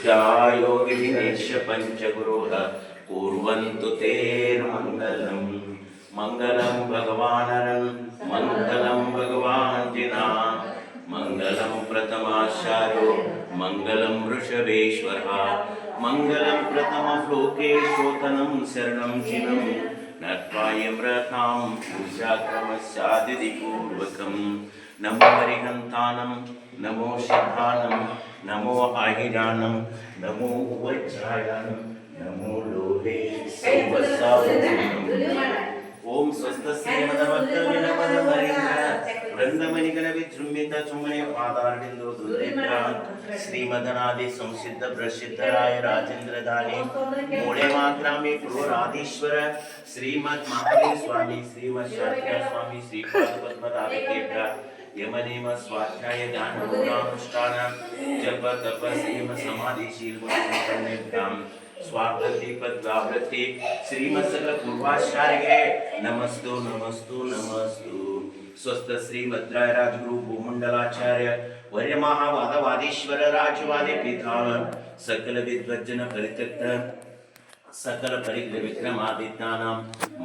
नित्यायो विधिनेश्य पञ्चगुरोः कुर्वन्तु ते मङ्गलम्। मङ्गलं भगवानरं मङ्गलं भगवाञ्जिना मङ्गलं प्रथमाचार्यो मङ्गलं वृषभेश्वरः मङ्गलं प्रथमश्लोके शोतनं शरणं शिनं नत्वायम्रतां पूजाक्रमस्यादिपूर्वकं नमो हरिहन्तानं नमो सिद्धानं नमो आहिरानं नमो वज्रायानं नमो लोहे ಓಂ ಸ್ವಸ್ತ ವೃಂದಮಣಿಗಣ ವಿಜೃಂಭಿತ ಚುಮ್ಮನೆ ಪಾದಾರ್ಡಿಂದು ದುರ್ನಿದ್ರ ಶ್ರೀಮದನಾದಿ ಸಂಸಿದ್ಧ ಪ್ರಸಿದ್ಧರಾಯ ರಾಜೇಂದ್ರ ದಾನಿ ಮೂಳೆ ಮಾತ್ರಾಮಿ ಕ್ರೂರಾಧೀಶ್ವರ ಶ್ರೀಮದ್ ಮಹಾವೀರ ಸ್ವಾಮಿ ಶ್ರೀಮದ್ ಶಾಸ್ತ್ರ ಸ್ವಾಮಿ ಶ್ರೀಪಾದ ಪದ್ಮನಾಭಕೇಂದ್ರ ಯಮನೇಮ ಸ್ವಾಧ್ಯಾಯ ಜ್ಞಾನ ಗುಣಾನುಷ್ಠಾನ ಜಪ ತಪ ಸೇಮ ಸಮಾಧಿಶೀಲ ಗುಣ स्वार्थदीपद्वावृत्ति श्रीमत्सकल पूर्वाचार्य नमस्तु नमस्तु नमस्तु स्वस्थ श्री भद्राय राजगुरु भूमंडलाचार्य वर्य महावादवादीश्वर राजवादी पीठावर सकल विद्वज्जन परित्यक्त सकल परिग्र विक्रमादित्यानां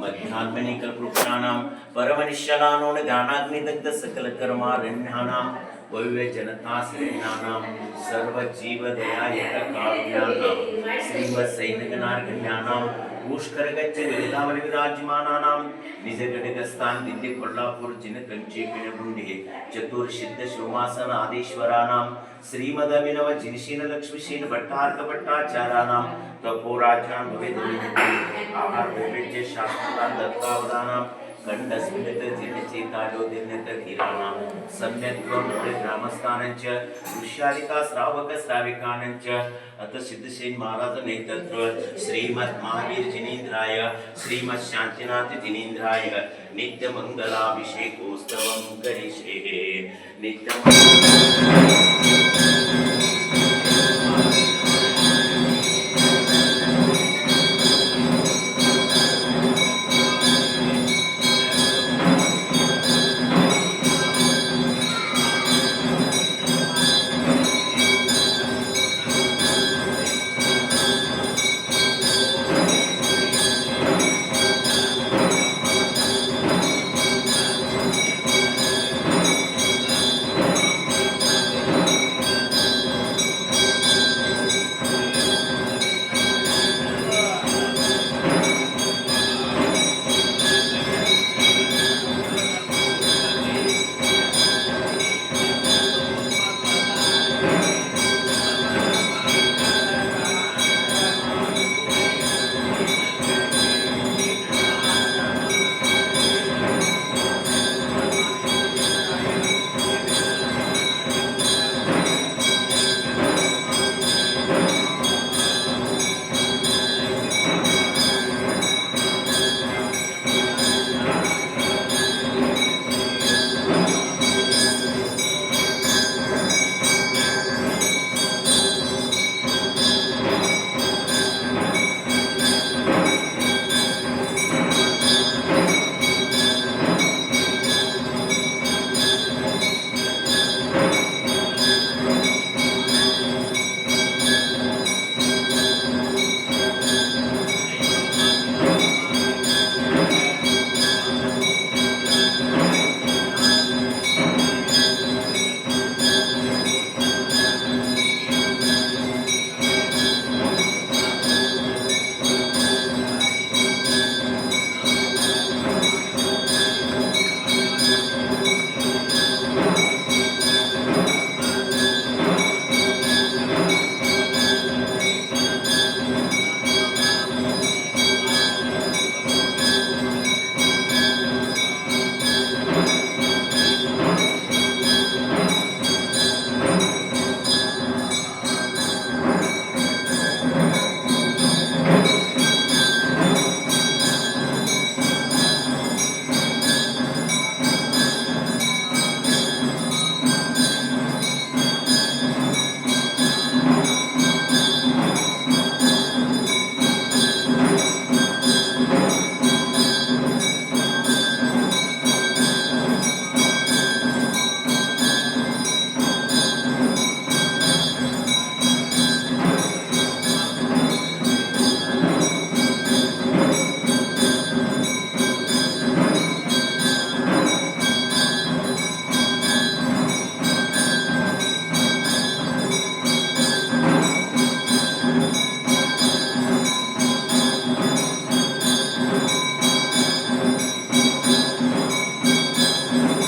मध्यात्मनिक कृष्णानां परमनिश्चलानो ज्ञानाग्निदग्ध श्रीमत् पुष्करगच्छ विरिदावली विराजमानानां निजगडगस्तान् दिल्ली कोल्हापुर जिनकंची पिणगुंडे चतुर्सिद्ध शिवमासनाधीश्वराणां श्रीमदमिनव जिनशीन लक्ष्मीशीन भट्टार्क भट्टाचार्याणां तपोराज्ञां भवेदविनिधि आहार वैविध्य शास्त्रां दत्तावदानां खण्डस्मिलित जिनचेताजोदिर्नित धीराणां सम्यक्त्वं ग्रामस्थानञ्च ऋष्यालिका श्रावक श्राविकानञ्च अत सिद्धसेन महाराज नेतृत्व श्रीमत् महावीर जिनेन्द्राय श्रीमत् शांतिनाथ जिनेन्द्राय नित्य करिष्ये नित्यं